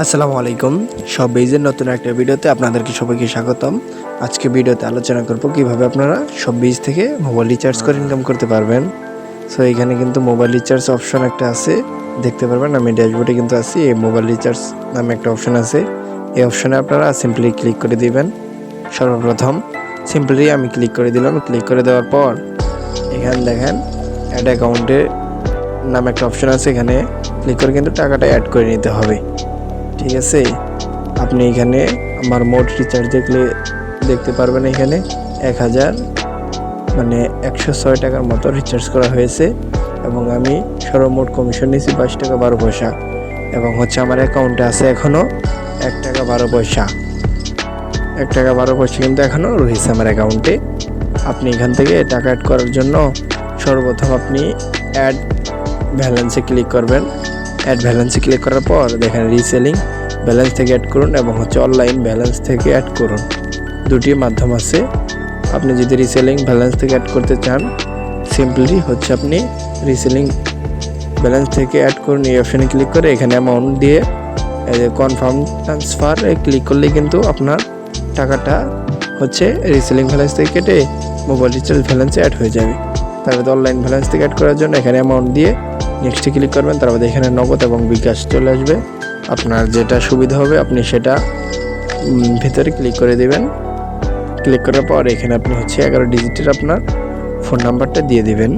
আসসালামু আলাইকুম। সব বেজের নতুন একটা ভিডিওতে আপনাদেরকে সবাইকে স্বাগতম। আজকে ভিডিওতে আলোচনা করব কীভাবে আপনারা সব বীজ থেকে মোবাইল রিচার্জ করে ইনকাম করতে পারবেন। সো, এখানে কিন্তু মোবাইল রিচার্জ অপশন একটা আছে। দেখতে পারবেন, আমি ড্যাশবোর্ডে কিন্তু আছি। এই মোবাইল রিচার্জ নামে একটা অপশন আছে। এই অপশনে আপনারা সিম্পলি ক্লিক করে দিবেন। সর্বপ্রথম সিম্পলি আমি ক্লিক করে দিলাম। ক্লিক করে দেওয়ার পর এখানে দেখেন, অ্যাড অ্যাকাউন্টে নামে একটা অপশন আছে। এখানে ক্লিক করে কিন্তু টাকাটা অ্যাড করে নিতে হবে। ঠিক আছে? আপনি এখানে আমার মোট রিচার্জ দেখলে দেখতে পারবেন এখানে এক হাজার মানে একশো ছয় টাকার মতো রিচার্জ করা হয়েছে এবং আমি সর্বমোট কমিশন নিয়েছি বাইশ টাকা বারো পয়সা এবং হচ্ছে আমার অ্যাকাউন্টে আছে এখনও এক টাকা বারো পয়সা। এক টাকা বারো পয়সা কিন্তু এখনও রয়েছে আমার অ্যাকাউন্টে আপনি এখান থেকে টাকা অ্যাড করার জন্য সর্বপ্রথম আপনি অ্যাড ব্যালেন্সে ক্লিক করবেন। অ্যাড ব্যালেন্সে ক্লিক করার পর দেখেন রিসেলিং ব্যালেন্স থেকে অ্যাড করুন এবং হচ্ছে অনলাইন ব্যালেন্স থেকে অ্যাড করুন। দুটি মাধ্যম আছে। আপনি যদি রিসেলিং ব্যালেন্স থেকে অ্যাড করতে চান সিম্পলি হচ্ছে আপনি রিসেলিং ব্যালেন্স থেকে অ্যাড করুন এই অপশানে ক্লিক করে এখানে অ্যামাউন্ট দিয়ে কনফার্ম ট্রান্সফারে ক্লিক করলে কিন্তু আপনার টাকাটা হচ্ছে রিসেলিং ব্যালেন্স থেকে কেটে মোবাইল রিচার্জ ব্যালেন্সে অ্যাড হয়ে যাবে। তারপরে অনলাইন ব্যালেন্স থেকে অ্যাড করার জন্য এখানে অ্যামাউন্ট দিয়ে নেক্সটে ক্লিক করবেন, তারপরে এখানে নগদ এবং বিকাশ চলে আসবে। আপনার যেটা সুবিধা হবে, আপনি সেটা ভিতরে ক্লিক করে দেবেন। ক্লিক করার পর এখানে আপনি হচ্ছে এগারো ডিজিটের আপনার ফোন নাম্বারটা দিয়ে দিবেন।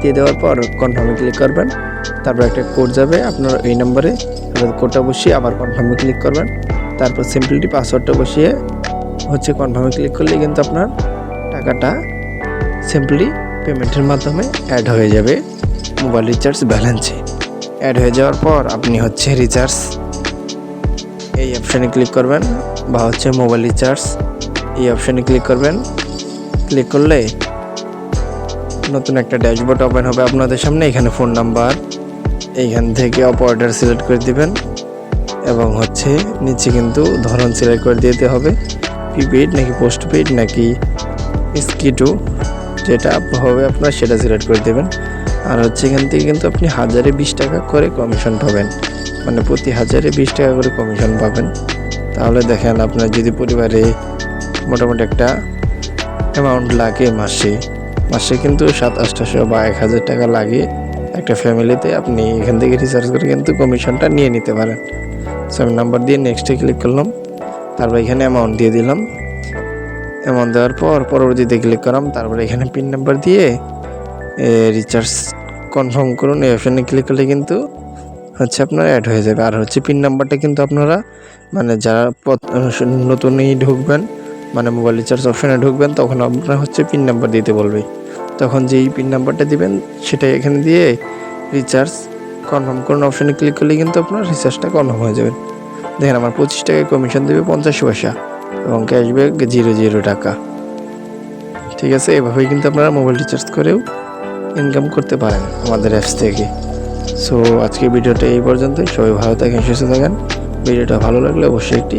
দিয়ে দেওয়ার পর কনফার্মে ক্লিক করবেন। তারপর একটা কোড যাবে আপনার এই নম্বরে কোডটা বসিয়ে আবার কনফার্মে ক্লিক করবেন। তারপর সিম্পলিটি পাসওয়ার্ডটা বসিয়ে হচ্ছে কনফার্মে ক্লিক করলে কিন্তু আপনার টাকাটা সিম্পলি পেমেন্টের মাধ্যমে অ্যাড হয়ে যাবে। মোবাইল রিচার্জ ব্যালেন্সে অ্যাড হয়ে যাওয়ার পর আপনি হচ্ছে রিচার্জ। এই অপশানে ক্লিক করবেন বা হচ্ছে মোবাইল রিচার্জ। এই অপশানে ক্লিক করবেন। ক্লিক করলে নতুন একটা ড্যাশবোর্ড ওপেন হবে আপনাদের সামনে। এখানে ফোন নাম্বার, এইখান থেকে অপারেটর সিলেক্ট করে দিবেন এবং হচ্ছে নিচে কিন্তু ধরন সিলেক্ট করে দিতে হবে। প্রিপেড নাকি পোস্টপেড নাকি স্কিটু যেটা হবে আপনার সেটা সিলেক্ট করে দেবেন। আর হচ্ছে এখান থেকে কিন্তু আপনি হাজারে বিশ টাকা করে কমিশন পাবেন। মানে প্রতি হাজারে বিশ টাকা করে কমিশন পাবেন। তাহলে দেখেন আপনার যদি পরিবারে মোটামুটি একটা অ্যামাউন্ট লাগে মাসে মাসে কিন্তু সাত আটশোশো বা এক হাজার টাকা লাগে একটা ফ্যামিলিতে আপনি এখান থেকে রিচার্জ করে কিন্তু কমিশনটা নিয়ে নিতে পারেন। সো আমি নাম্বার দিয়ে নেক্সটে ক্লিক করলাম। তারপর এখানে অ্যামাউন্ট দিয়ে দিলাম। অ্যামাউন্ট দেওয়ার পর পরবর্তীতে ক্লিক করলাম। তারপরে এখানে পিন নাম্বার দিয়ে রিচার্জ কনফার্ম করুন, এই অপশানে ক্লিক করলে কিন্তু হচ্ছে আপনার অ্যাড হয়ে যাবে। আর হচ্ছে পিন নাম্বারটা কিন্তু আপনারা মানে যারা নতুনই ঢুকবেন মানে মোবাইল রিচার্জ অপশানে ঢুকবেন, তখন আপনারা হচ্ছে পিন নাম্বার দিতে বলবে। তখন যেই পিন নাম্বারটা দিবেন সেটা এখানে দিয়ে রিচার্জ কনফার্ম করুন। অপশানে ক্লিক করলে কিন্তু আপনার রিচার্জটা কনফার্ম হয়ে যাবে। দেখেন, আমার পঁচিশ টাকায় কমিশন দেবে পঞ্চাশ পয়সা এবং ক্যাশব্যাক জিরো জিরো টাকা। ঠিক আছে, এভাবেই কিন্তু আপনারা মোবাইল রিচার্জ করেও ইনকাম করতে পারেন আমাদের অ্যাপস থেকে। সো আজকে ভিডিওটা এই পর্যন্তই। সবাই ভালো থাকেন, সুস্থ থাকেন। ভিডিওটা ভালো লাগলে অবশ্যই একটি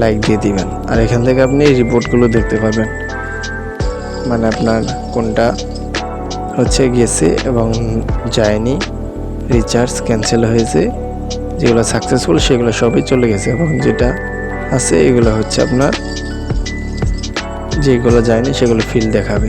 লাইক দিয়ে দিবেন। আর এখান থেকে আপনি রিপোর্টগুলো দেখতে পাবেন মানে আপনার কোনটা হচ্ছে গেছে এবং যায়নি রিচার্জ ক্যান্সেল হয়েছে, যেগুলো সাকসেসফুল সেগুলো সবই চলে গেছে এবং যেটা আছে এগুলো হচ্ছে আপনার, যেগুলো যায়নি সেগুলো ফিল দেখাবে।